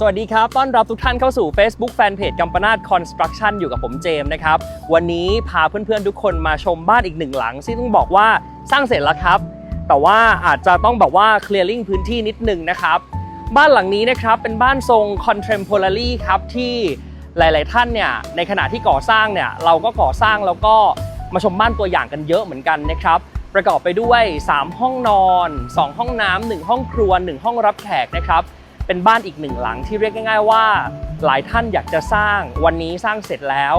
สวัสดีครับ ต้อนรับทุกท่านเข้าสู่ Facebook Fanpage กัมปนาท Construction อยู่กับผมเจมส์นะครับ วันนี้พาเพื่อนๆ ทุกคนมาชมบ้านอีกหนึ่งหลัง ซึ่งต้องบอกว่าสร้างเสร็จแล้วครับ แต่ว่าอาจจะต้องแบบว่า clearing พื้นที่นิดนึงนะครับ บ้านหลังนี้นะครับเป็นบ้านทรง contemporary ครับที่หลาย ๆ ท่านเนี่ยในขณะที่ก่อสร้างเนี่ยเราก็ก่อสร้างแล้วก็มาชมบ้านตัวอย่างกันเยอะเหมือนกันนะครับประกอบไปด้วย 3 ห้องนอน 2 ห้องน้ำ1ห้องครัว 1 ห้องรับแขกนะครับ เป็นบ้านอีกหนึ่งหลังที่เรียกง่าย ๆ ว่า หลายท่านอยากจะสร้างวันนี้สร้างเสร็จแล้ว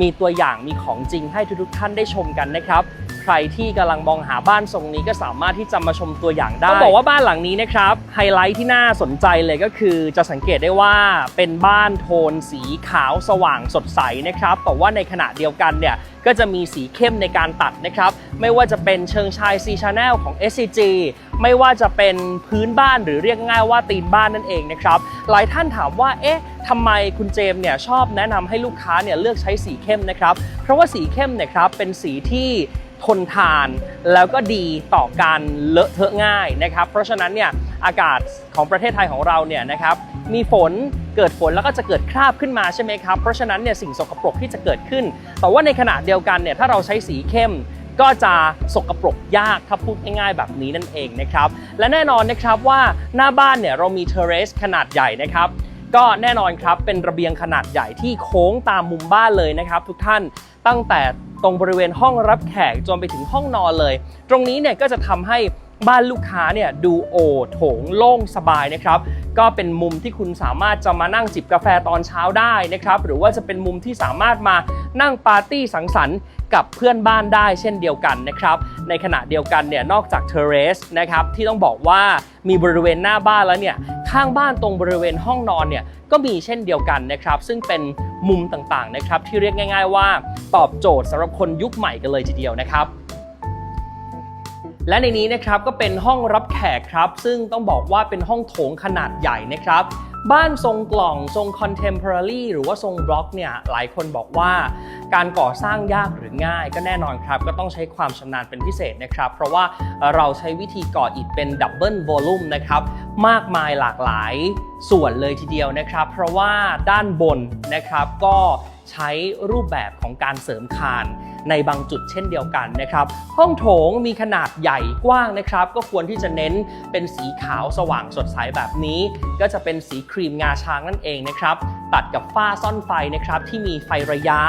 มีตัวอย่างมีของจริงให้ทุกๆท่านได้ชมกันนะครับ ใครที่กำลังมองหาบ้านทรงนี้ก็สามารถที่จะมาชมตัวอย่างได้ต้องบอกว่าบ้านหลังนี้นะครับไฮไลท์ที่น่าสนใจเลยก็คือ จะสังเกตได้ว่าเป็นบ้านโทนสีขาวสว่างสดใสนะครับแต่ว่าในขณะเดียวกันเนี่ยก็จะมีสีเข้มในการตัดนะครับ ไม่ว่าจะเป็นเชิงชาย C Channel ของ SCG ไม่ว่าจะเป็นพื้นบ้านหรือเรียกง่ายว่าตีนบ้านนั่นเองนะครับ หลายท่านถามว่า เอ๊ะทำไมคุณเจมส์เนี่ยชอบแนะนำให้ลูกค้าเนี่ยเลือกใช้สีเข้มนะครับ เพราะว่าสีเข้มเนี่ยครับเป็นสีที่ทนทานแล้วก็ดีต่อการเลอะเทอะง่ายนะครับ เพราะฉะนั้นเนี่ยอากาศของประเทศไทยของเราเนี่ยนะครับมีฝนเกิดฝนแล้วก็จะเกิดคราบขึ้นมาใช่ไหมครับ เพราะฉะนั้นเนี่ยสิ่งสกปรกที่จะเกิดขึ้น แต่ว่าในขณะเดียวกันเนี่ยถ้าเราใช้สีเข้ม ก็จะสกปรกยากถ้าพูดง่ายๆแบบนี้นั่นเองนะครับ และแน่นอนนะครับว่าหน้าบ้านเนี่ยเรามีเทเรสขนาดใหญ่นะครับ ก็แน่นอนครับเป็นระเบียงขนาดใหญ่ที่โค้งตามมุมบ้านเลยนะครับ ทุกท่านตั้งแต่ตรงบริเวณห้องรับแขกจนไปถึงห้องนอนเลย ตรงนี้เนี่ยก็จะทำให้ บ้านลูกค้าเนี่ยดูโอโถงโล่งสบายนะครับ ก็เป็นมุมที่คุณสามารถจะมานั่งจิบกาแฟตอนเช้าได้นะครับ หรือว่าจะเป็นมุมที่สามารถมานั่งปาร์ตี้สังสรรค์กับเพื่อนบ้านได้เช่นเดียวกันนะครับ ในขณะเดียวกันเนี่ยนอกจากเทเรสนะครับที่ต้องบอกว่ามีบริเวณหน้าบ้านแล้วเนี่ยข้างบ้านตรงบริเวณห้องนอนเนี่ยก็มีเช่นเดียวกันนะครับ ซึ่งเป็นมุมต่างๆนะครับที่เรียกง่าย ๆ ว่าตอบโจทย์สำหรับคนยุคใหม่กันเลยทีเดียวนะครับ และในนี้นะครับก็เป็นห้องรับแขกครับ ซึ่งต้องบอกว่าเป็นห้องโถงขนาดใหญ่นะครับ บ้านทรงกล่องทรง contemporary หรือว่าทรงบล็อกเนี่ยหลายคนบอกว่า การก่อสร้างยากหรือง่าย ก็แน่นอนครับ ก็ต้องใช้ความชำนาญเป็นพิเศษนะครับ เพราะว่าเราใช้วิธีก่ออิฐเป็นดับเบิลวอลลุ่มนะครับมากมายหลากหลายส่วนเลยทีเดียวนะครับ เพราะว่าด้านบนนะครับก็ใช้รูปแบบของการเสริมคาน ในบางจุดเช่นเดียวกันนะครับห้องโถงมีขนาดใหญ่กว้างนะครับก็ควรที่จะเน้นเป็นสีขาวสว่างสดใสแบบนี้ ก็จะเป็นสีครีมงาช้างนั่นเองนะครับตัดกับฝ้าซ่อนไฟนะครับที่มีไฟระยะ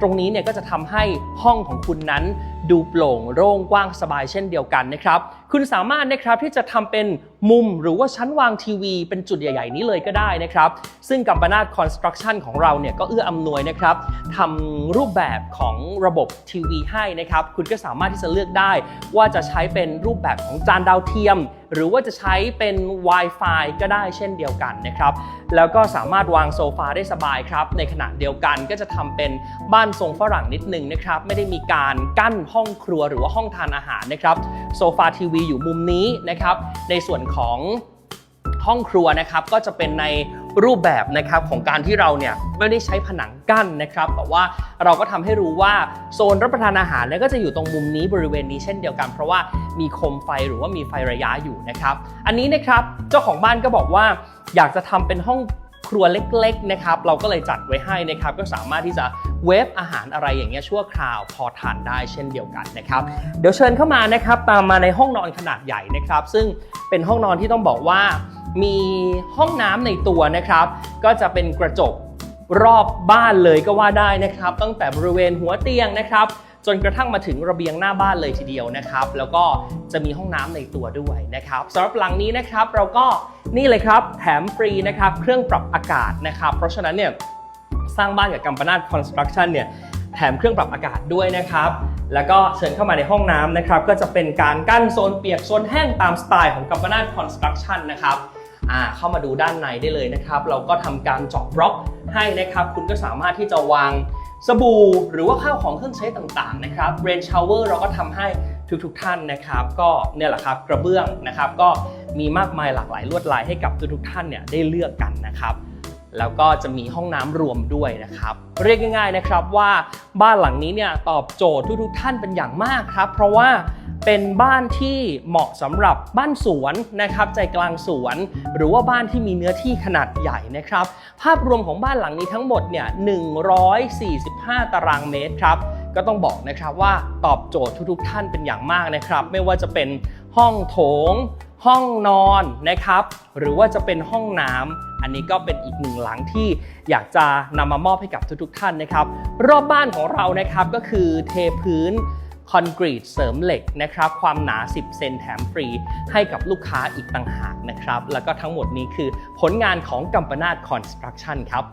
ตรงนี้เนี่ยก็จะทำให้ห้องของคุณนั้น ดูโปร่งโล่งกว้างสบายเช่นเดียวกันนะครับ คุณสามารถนะครับที่จะทำเป็นมุมหรือว่าชั้นวางทีวี เป็นจุดใหญ่ ๆ นี้เลยก็ได้นะครับ ซึ่งกัมปนาตคอนสตรักชั่นของเราเนี่ยก็เอื้ออำนวยนะครับทำรูปแบบของระบบทีวีให้นะครับ คุณก็สามารถที่จะเลือกได้ว่าจะใช้เป็นรูปแบบของจานดาวเทียม หรือว่าจะใช้เป็น Wi-Fi ก็ได้เช่นเดียวกันนะครับ แล้วก็สามารถวางโซฟาได้สบายครับ ในขณะเดียวกันก็จะทำเป็นบ้านทรงฝรั่งนิดนึงนะครับ ไม่ได้มีการกั้นห้องครัวหรือว่าห้องทานอาหารนะครับโซฟาทีวีอยู่มุมนี้นะครับ ในส่วนของห้องครัวนะครับก็จะเป็นใน รูปแบบนะครับของการที่เราเนี่ยไม่ได้ใช้ผนังกั้นนะครับ แต่ว่าเราก็ทำให้รู้ว่าโซนรับประทานอาหารเนี่ยก็จะอยู่ตรงมุมนี้บริเวณนี้เช่นเดียวกัน เพราะว่ามีโคมไฟหรือว่ามีไฟระยะอยู่นะครับ อันนี้นะครับเจ้าของบ้านก็บอกว่าอยากจะทำเป็นห้องครัวเล็กๆนะครับเราก็เลยจัดไว้ให้นะครับก็สามารถที่จะเวฟอาหารอะไรอย่างเงี้ยชั่วคราวพอทานได้เช่นเดียวกันนะครับเดี๋ยวเชิญเข้ามานะครับตามมาในห้องนอนขนาดใหญ่นะครับ ซึ่งเป็นห้องนอนที่ต้องบอกว่า มีห้องน้ำในตัวนะครับ ก็จะเป็นกระจกรอบบ้านเลยก็ว่าได้นะครับ ตั้งแต่บริเวณหัวเตียงนะครับ จนกระทั่งมาถึงระเบียงหน้าบ้านเลยทีเดียวนะครับ แล้วก็จะมีห้องน้ำในตัวด้วยนะครับสำหรับหลังนี้นะครับ เราก็นี่เลยครับแถมฟรีนะครับ เครื่องปรับอากาศนะครับ เพราะฉะนั้นเนี่ยสร้างบ้านกับกัมปนาทคอนสตรักชั่นเนี่ยแถมเครื่องปรับอากาศด้วยนะครับ แล้วก็เชิญเข้ามาในห้องน้ำนะครับ ก็จะเป็นการกั้นโซนเปียกโซนแห้งตามสไตล์ของกัมปนาทคอนสตรักชั่นนะครับ อ่าเข้ามาดูด้านในได้เลยนะครับ เราก็ทำการเจาะบล็อกให้นะครับ คุณก็สามารถที่จะวางสบู่หรือว่าข้าวของเครื่องใช้ต่างๆนะครับเรนชาวเวอร์เราก็ทำให้ทุกๆท่านนะครับ ก็เนี่ยแหละครับกระเบื้องนะครับ ก็มีมากมายหลากหลายลวดลายให้กับทุกๆท่านเนี่ยได้เลือกกันนะครับแล้วก็จะมีห้องน้ำรวมด้วยนะครับ เรียกง่ายๆนะครับว่าบ้านหลังนี้เนี่ยตอบโจทย์ทุกๆท่านเป็นอย่างมากครับ เพราะว่า เป็นบ้านที่เหมาะสำหรับบ้านสวนนะครับใจกลางสวน หรือว่าบ้านที่มีเนื้อที่ขนาดใหญ่นะครับ ภาพรวมของบ้านหลังนี้ทั้งหมดเนี่ย 145 ตารางเมตรครับก็ต้องบอกนะครับว่าตอบโจทย์ทุกๆ ท่านเป็นอย่างมากนะครับ ไม่ว่าจะเป็นห้องโถง ห้องนอนนะครับ หรือว่าจะเป็นห้องน้ำอันนี้ก็เป็นอีกหนึ่งหลังที่อยากจะนำมามอบให้กับทุกๆ ท่านนะครับ รอบบ้านของเรานะครับก็คือเทพื้น คอนกรีตเสริมเหล็กนะครับความหนา 10 เซนแถมฟรี ให้กับลูกค้าอีกต่างหากนะครับ แล้วก็ทั้งหมดนี้คือผลงานของกัมปนาตคอนสตรักชั่นครับ